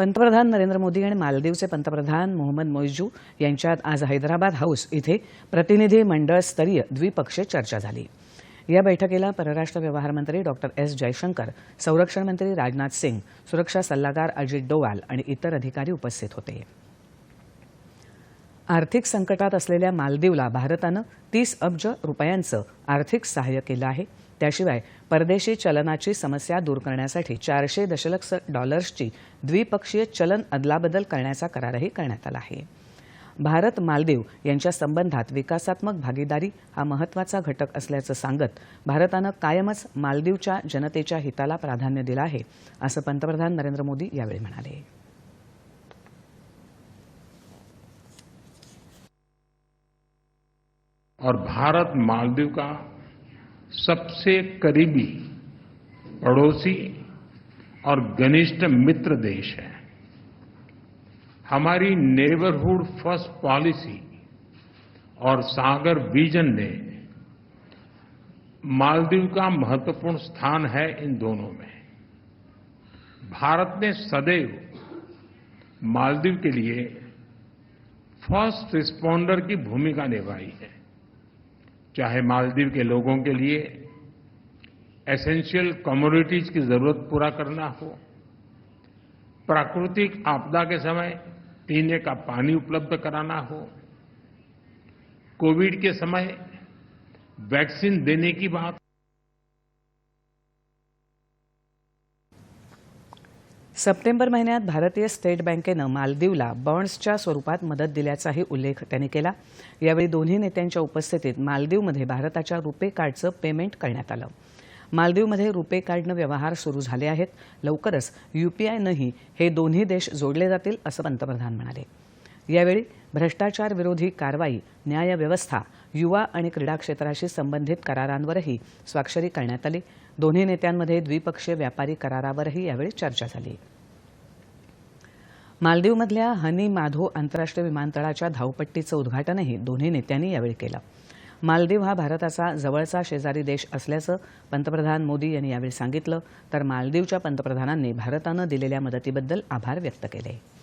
पंतप्रधान नरेंद्र मोदी आणि मालदीवचे पंतप्रधान मोहम्मद मोयजू यांच्यात आज हैदराबाद हाऊस इथे प्रतिनिधी मंडळ स्तरीय द्विपक्षीय चर्चा झाली. या बैठकीला परराष्ट्र व्यवहार मंत्री डॉक्टर एस जयशंकर संरक्षण मंत्री राजनाथ सिंग सुरक्षा सल्लागार अजित डोवाल आणि इतर अधिकारी उपस्थित होते. आर्थिक संकटात असलेल्या मालदीवला भारतानं तीस अब्ज रुपयांचं आर्थिक सहाय्य केलं आहे. त्याशिवाय परदेशी चलनाची समस्या दूर करण्यासाठी चारशे दशलक्ष डॉलर्सची द्विपक्षीय चलन अदलाबदल करण्याचा करारही करण्यात आला आहे. भारत मालदीव यांच्या संबंधात विकासात्मक भागीदारी हा महत्त्वाचा घटक असल्याचं सांगत भारतानं कायमच मालदीवच्या जनतेच्या हिताला प्राधान्य दिलं आहे असं पंतप्रधान नरेंद्र मोदी यावेळी म्हणाले. और भारत मालदीव का सबसे करीबी पड़ोसी और घनिष्ठ मित्र देश है। हमारी नेबरहुड फ़र्स्ट पॉलिसी और सागर विजन ने मालदीव का महत्वपूर्ण स्थान है इन दोनों में। भारत ने सदैव मालदीव के लिए फ़र्स्ट रिस्पॉन्डर की भूमिका निभाई है। चाहे मालदीव के लोगों के लिए एसेंशियल कम्युनिटीज की ज़रूरत पूरा करना हो। प्राकृतिक आपदा के समय पीने का पानी उपलब्ध कराना हो। कोविड के समय वैक्सीन देने की बात सप्टेंबर महिन्यात भारतीय स्टेट बँकेनं मालदीवला बॉन्ड्सच्या स्वरूपात मदत दिल्याचाही उल्लेख त्यांनी केला. यावेळी दोन्ही नेत्यांच्या उपस्थितीत मालदीवमध्ये भारताच्या रुपे कार्डचं पेमेंट करण्यात आलं. मालदीवमध्ये रुपे कार्डनं व्यवहार सुरू झाले आहेत. लवकरच युपीआयनंही हे दोन्ही देश जोडले जातील असं पंतप्रधान म्हणाले. यावेळी भ्रष्टाचार विरोधी कारवाई न्यायव्यवस्था युवा आणि क्रीडा क्षेत्राशी संबंधित करारांवरही स्वाक्षरी करण्यात आली. दोन्ही नेत्यांमध्ये द्विपक्षीय व्यापारी करारावरही यावेळी चर्चा झाली. मालदीवमधल्या हनी माधो आंतरराष्ट्रीय विमानतळाच्या धावपट्टीचं उद्घाटनही दोन्ही नेत्यांनी यावेळी केलं. मालदीव हा भारताचा जवळचा शेजारी देश असल्याचं पंतप्रधान मोदी यांनी यावेळी सांगितलं. तर मालदीवच्या पंतप्रधानांनी भारतानं दिलेल्या मदतीबद्दल आभार व्यक्त केले.